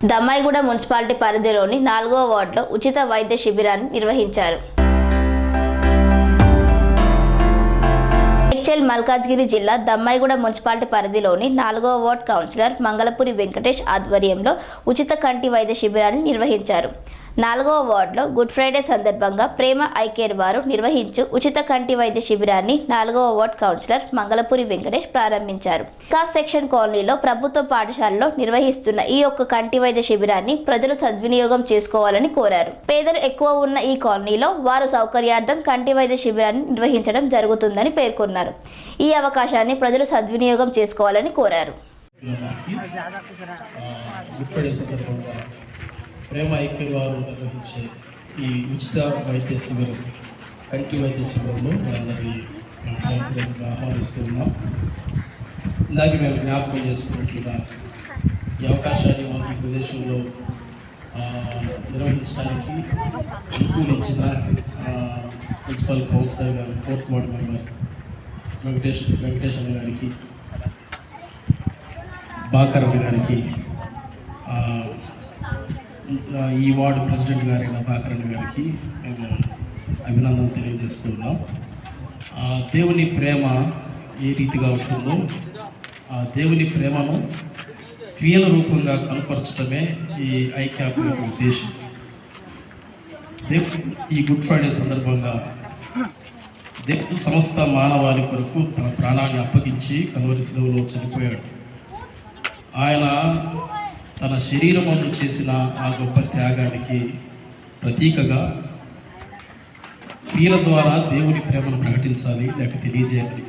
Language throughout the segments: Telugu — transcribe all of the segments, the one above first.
దమ్మాయిగూడ మున్సిపాలిటీ పరిధిలోని నాలుగో వార్డులో ఉచిత వైద్య శిబిరాన్ని నిర్వహించారు. హెచ్ఎల్ మల్కాజ్గిరి జిల్లా దమ్మాయిగూడ మున్సిపాలిటీ పరిధిలోని నాలుగో వార్డ్ కౌన్సిలర్ మంగళపురి వెంకటేష్ ఆధ్వర్యంలో ఉచిత కంటి వైద్య శిబిరాన్ని నిర్వహించారు. నాలుగవ వార్డులో గుడ్ ఫ్రైడే సందర్భంగా ప్రేమ ఐకేర్ వారు నిర్వహించు ఉచిత కంటి వైద్య శిబిరాన్ని నాలుగవ వార్డ్ కౌన్సిలర్ మంగళపురి వెంకటేష్ ప్రారంభించారు. కాస్ సెక్షన్ కాలనీలో ప్రభుత్వ పాఠశాలలో నిర్వహిస్తున్న ఈ యొక్క కంటి వైద్య శిబిరాన్ని ప్రజలు సద్వినియోగం చేసుకోవాలని కోరారు. పేదలు ఎక్కువ ఉన్న ఈ కాలనీలో వారు సౌకర్యార్థం కంటి వైద్య శిబిరాన్ని నిర్వహించడం జరుగుతుందని పేర్కొన్నారు. ఈ అవకాశాన్ని ప్రజలు సద్వినియోగం చేసుకోవాలని కోరారు. ప్రేమ ఐక్యవారు నిర్వహించే ఈ ఉచిత వైద్య శిబిరం కంటి వైద్య శిబిరంలో మనందరి ప్రేమపూర్వకంగా ఆహ్వానిస్తున్నాం ఇందాక మేము జ్ఞాపకం చేసుకున్నట్లుగా ఈ అవకాశాన్ని మాకు ఈ ప్రదేశంలో నిర్వహించడానికి అనుకూలించిన ఆ, మున్సిపల్ కౌన్సిలర్ గారు fourth ward member Venkatesh Venkateshwara గారికి బాకరమ్మ గారికి ఈ వార్డు ప్రెసిడెంట్ గారైన నభాకరణ గారికి మేము అభినందన తెలియజేస్తున్నాం. దేవుని ప్రేమ ఏ రీతిగా ఉంటుందో ఆ దేవుని ప్రేమను క్రియల రూపంగా కనపరచడమే ఈ ఐక్యాప్ యొక్క ఉద్దేశం. ఈ గుడ్ ఫ్రైడే సందర్భంగా దేవుడు సమస్త మానవాళి కొరకు తన ప్రాణాన్ని అప్పగించి కలువరి సెలవులో చనిపోయాడు. ఆయన తన శరీరమందు చేసిన ఆ గొప్ప త్యాగానికి ప్రతీకగా క్రియల ద్వారా దేవుని ప్రేమను ప్రకటించాలి లేక తెలియజేయాలి.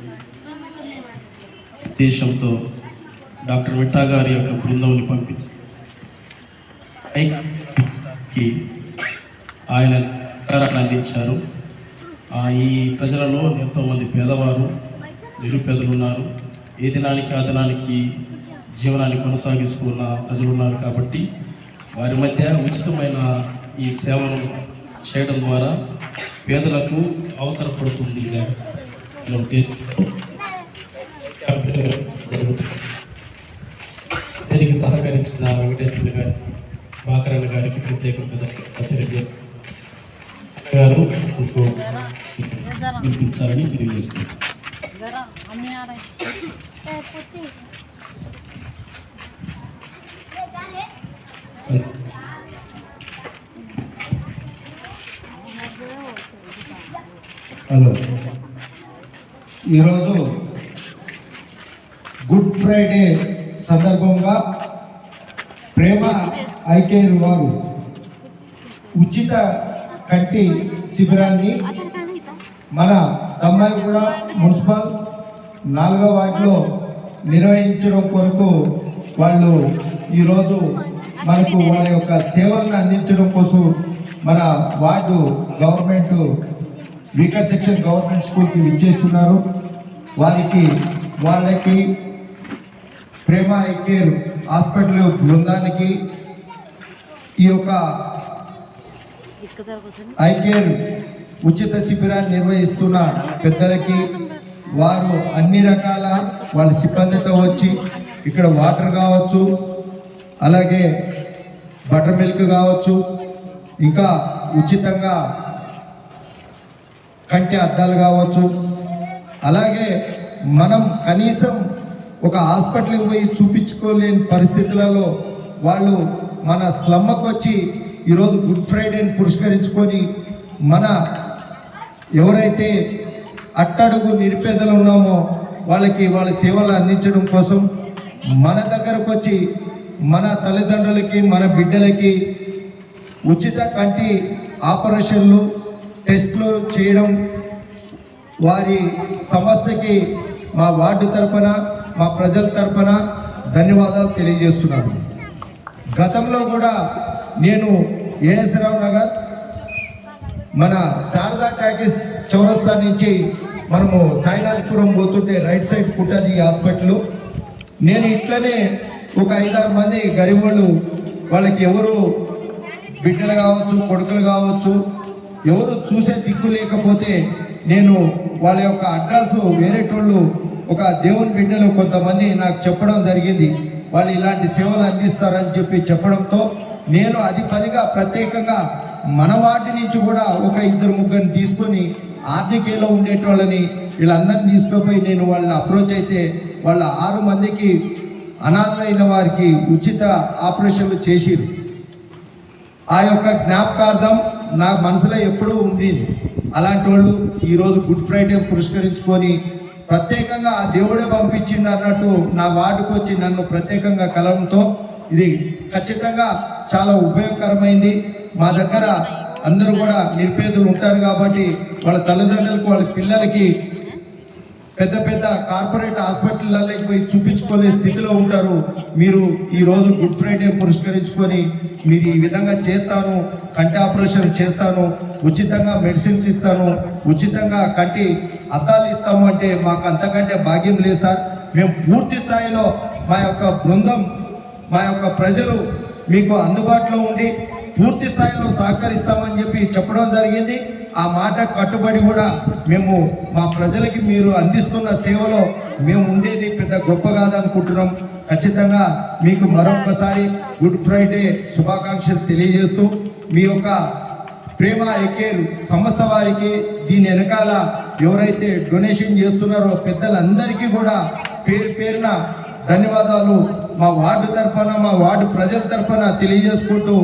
ఉద్దేశంతో డాక్టర్ మిట్టా గారి యొక్క బృందంని పంపించి ఆయన అందించారు. ఈ ప్రజలలో ఎంతోమంది పేదవారు నిరుపేదలు ఉన్నారు. ఏ దినానికి ఆ దినానికి జీవనాన్ని కొనసాగిస్తూ ఉన్న ప్రజలు ఉన్నారు కాబట్టి వారి మధ్య ఉచితమైన ఈ సేవను చేయడం ద్వారా పేదలకు అవసరపడుతుంది దీనికి సహకరించిన వెంకటేశ్వర గారి బాకరణ గారికి ప్రత్యేకంగా తెలియజేస్తారు గారు వినిపించాలని తెలియజేస్తున్నారు హలో. ఈరోజు గుడ్ ఫ్రైడే సందర్భంగా ప్రేమ ఐకేర్ వారు ఉచిత కంటి శిబిరాన్ని మన దమ్మాయిగూడ మున్సిపల్ నాలుగో వార్డులో నిర్వహించడం కొరకు వాళ్ళు ఈరోజు మనకు వాళ్ళ యొక్క సేవలను అందించడం కోసం మన ward government weaker section government స్కూల్కి విచ్చేస్తున్నారు. వారికి వాళ్ళకి ప్రేమ ఐ కేర్ హాస్పిటల్ బృందానికి ఈ యొక్క ఐ కేర్ ఉచిత శిబిరాన్ని నిర్వహిస్తున్న పెద్దలకి వారు అన్ని రకాల వాళ్ళ సిబ్బందితో వచ్చి ఇక్కడ వాటర్ కావచ్చు అలాగే బటర్ మిల్క్ కావచ్చు ఇంకా ఉచితంగా కంటి అద్దాలు కావచ్చు. అలాగే మనం కనీసం ఒక హాస్పిటల్కి పోయి చూపించుకోలేని పరిస్థితులలో వాళ్ళు మన స్లమ్మకు వచ్చి ఈరోజు గుడ్ ఫ్రైడేని పురస్కరించుకొని మన ఎవరైతే అట్టడుగు నిరుపేదలు ఉన్నామో వాళ్ళకి వాళ్ళ సేవలు అందించడం కోసం మన దగ్గరకు వచ్చి మన తల్లిదండ్రులకి మన బిడ్డలకి ఉచిత కంటి ఆపరేషన్లు టెస్ట్లు చేయడం వారి సంస్థకి మా వార్డు తరఫున మా ప్రజల తరఫున ధన్యవాదాలు తెలియజేస్తున్నాను. గతంలో కూడా నేను ఏఎస్ రావు నగర్ మన శారదా టాకీస్ చౌరస్తా నుంచి మనము సాయినాథపురం పోతుంటే రైట్ సైడ్ పుట్టది హాస్పిటల్. నేను ఇట్లనే ఒక ఐదారు మంది గరిబోళ్ళు వాళ్ళకి ఎవరు బిడ్డలు కావచ్చు కొడుకులు కావచ్చు ఎవరు చూసే దిక్కు లేకపోతే నేను వాళ్ళ యొక్క అడ్రస్ వేరేటోళ్ళు ఒక దేవుని బిడ్డలు కొంతమంది నాకు చెప్పడం జరిగింది. వాళ్ళు ఇలాంటి సేవలు అందిస్తారని చెప్పి చెప్పడంతో నేను అది పనిగా ప్రత్యేకంగా మన వాటి నుంచి కూడా ఒక ఇద్దరు ముగ్గురిని తీసుకొని ఆర్జకేలో ఉండేటోళ్ళని వీళ్ళందరినీ తీసుకుపోయి నేను వాళ్ళని అప్రోచ్ అయితే వాళ్ళ ఆరు మందికి అనాథలైన వారికి ఉచిత ఆపరేషన్లు చేసిరు. ఆ యొక్క జ్ఞాపకార్థం నా మనసులో ఎప్పుడూ ఉంది అలాంటి వాళ్ళు ఈరోజు గుడ్ ఫ్రైడే పురస్కరించుకొని ప్రత్యేకంగా ఆ దేవుడే పంపించిండు అన్నట్టు నా వార్డుకు వచ్చి నన్ను ప్రత్యేకంగా కలవడంతో ఇది ఖచ్చితంగా చాలా ఉపయోగకరమైంది. మా దగ్గర అందరూ కూడా నిర్పేదలు ఉంటారు కాబట్టి వాళ్ళ తల్లిదండ్రులకు వాళ్ళ పిల్లలకి పెద్ద పెద్ద కార్పొరేట్ హాస్పిటల్లోకి పోయి చూపించుకోలే స్థితిలో ఉంటారు. మీరు ఈరోజు గుడ్ ఫ్రైడే పురస్కరించుకొని మీరు ఈ విధంగా చేస్తాను కంటి ఆపరేషన్ చేస్తాను ఉచితంగా మెడిసిన్స్ ఇస్తాను ఉచితంగా కంటి అద్దాలు ఇస్తాము అంటే మాకు అంతకంటే భాగ్యం లేదు సార్. మేము పూర్తి స్థాయిలో మా యొక్క బృందం మా యొక్క ప్రజలు మీకు అందుబాటులో ఉండి పూర్తి స్థాయిలో సహకరిస్తామని చెప్పి చెప్పడం జరిగింది. ఆ మాట కట్టుబడి కూడా మేము మా ప్రజలకి మీరు అందిస్తున్న సేవలో మేము ఉండేది పెద్ద గొప్ప కాదనుకుంటున్నాం ఖచ్చితంగా మీకు మరొకసారి గుడ్ ఫ్రైడే శుభాకాంక్షలు తెలియజేస్తూ మీ యొక్క ప్రేమ ఎక్కేరు సంస్థ వారికి దీని వెనకాల ఎవరైతే డొనేషన్ చేస్తున్నారో పెద్దలందరికీ కూడా పేరు పేరున ధన్యవాదాలు. మా వార్డు తరఫున మా వార్డు ప్రజల తరఫున తెలియజేసుకుంటూ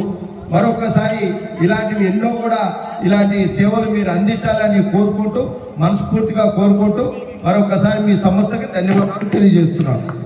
మరొకసారి ఇలాంటివి ఎన్నో కూడా ఇలాంటి సేవలు మీరు అందించాలని కోరుకుంటూ మనస్ఫూర్తిగా కోరుకుంటూ మరొకసారి మీ సంస్థకి ధన్యవాదాలు తెలియజేస్తున్నాను.